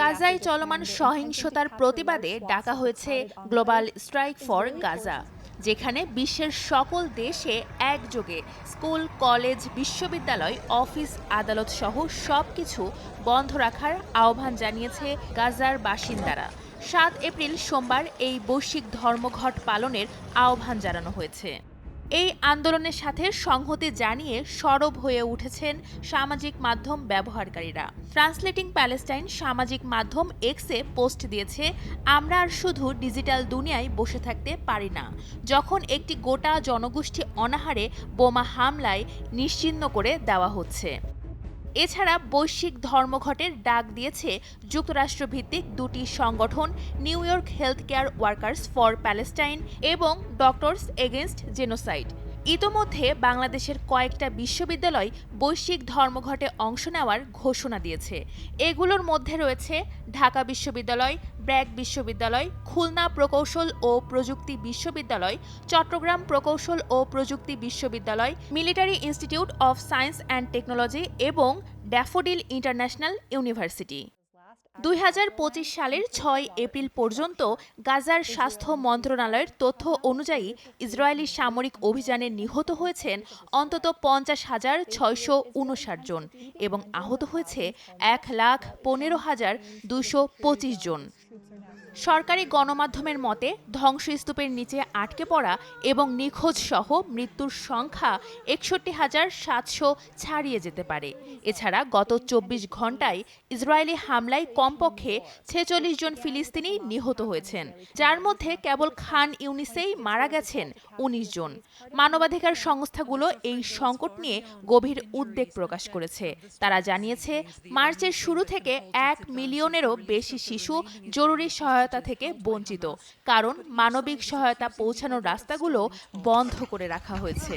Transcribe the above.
গাজায় চলমান সহিংসতার প্রতিবাদে ডাকা হয়েছে গ্লোবাল স্ট্রাইক ফর গাজা, যেখানে বিশ্বের সকল দেশে একযোগে স্কুল, কলেজ, বিশ্ববিদ্যালয়, অফিস আদালত সহ সবকিছু বন্ধ রাখার আহ্বান জানিয়েছে গাজার বাসিন্দারা। সাত এপ্রিল সোমবার এই বৈশ্বিক ধর্মঘট পালনের আহ্বান জানানো হয়েছে। এই আন্দোলনের সাথে সংহতি জানিয়ে সরব হয়ে উঠেছেন সামাজিক মাধ্যম ব্যবহারকারীরা। ট্রান্সলেটিং প্যালেস্টাইন সামাজিক মাধ্যম এক্সে পোস্ট দিয়েছে, আমরা আর শুধু ডিজিটাল দুনিয়ায় বসে থাকতে পারি না। যখন একটি গোটা জনগোষ্ঠী অনাহারে বোমা হামলায় নিশ্চিহ্ন করে দেওয়া হচ্ছে। এছাড়া বৈশ্বিক ধর্মঘটের ডাক দিয়েছে যুক্তরাষ্ট্রভিত্তিক দুটি সংগঠন, New York health care workers for Palestine এবং ডক্টরস এগেনস্ট জেনোসাইড। ইতোমধ্যে বাংলাদেশের কয়েকটা বিশ্ববিদ্যালয় বৈশ্বিক ধর্মঘটে অংশ নেওয়ার ঘোষণা দিয়েছে। এগুলোর মধ্যে রয়েছে ঢাকা বিশ্ববিদ্যালয়, ব্র্যাক বিশ্ববিদ্যালয়, খুলনা প্রকৌশল ও প্রযুক্তি বিশ্ববিদ্যালয়, চট্টগ্রাম প্রকৌশল ও প্রযুক্তি বিশ্ববিদ্যালয়, military institute of science and technology এবং ড্যাফোডিল ইন্টারন্যাশনাল ইউনিভার্সিটি। দুই হাজার পঁচিশ সালের ছয় এপ্রিল পর্যন্ত গাজার স্বাস্থ্য মন্ত্রণালয়ের তথ্য অনুযায়ী ইসরায়েলি সামরিক অভিযানে নিহত হয়েছেন অন্তত পঞ্চাশ হাজার ছয়শো উনষাট জন এবং আহত হয়েছে এক লাখ পনেরো হাজার দুশো পঁচিশ জন। সরকারি গণমাধ্যমের মতে, ধ্বংসস্তূপের নিচে আটকে পড়া এবং নিখোঁজ সহ মৃত্যুর সংখ্যা একষট্টি হাজার সাতশো ছাড়িয়ে যেতে পারে। এছাড়া গত চব্বিশ ঘন্টায় ইসরায়েলি হামলায় কমপক্ষে ছেচল্লিশ জন ফিলিস্তিনি নিহত হয়েছেন, যার মধ্যে কেবল খান ইউনিসেই মারা গেছেন উনিশ জন। মানবাধিকার সংস্থাগুলো এই সংকট নিয়ে গভীর উদ্বেগ প্রকাশ করেছে। তারা জানিয়েছে, মার্চের শুরু থেকে এক মিলিয়নেরও বেশি শিশু জরুরি সহায়তা থেকে বঞ্চিত। কারণ মানবিক সহায়তা পৌঁছানোর রাস্তাগুলো বন্ধ করে রাখা হয়েছে।